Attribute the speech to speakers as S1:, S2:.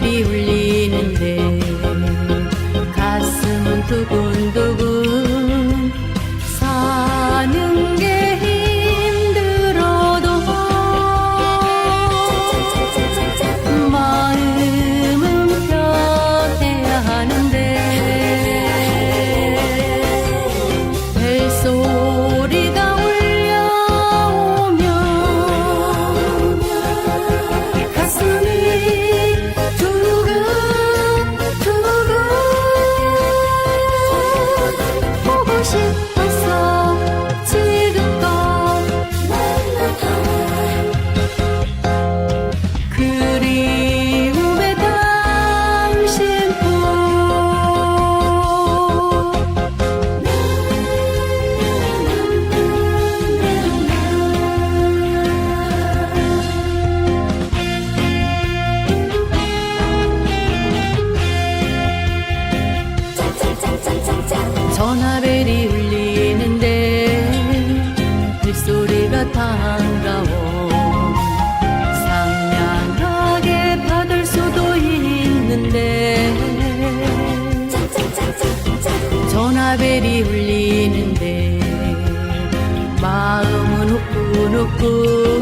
S1: city. 사벨이 울리는데 마음은 후끈후끈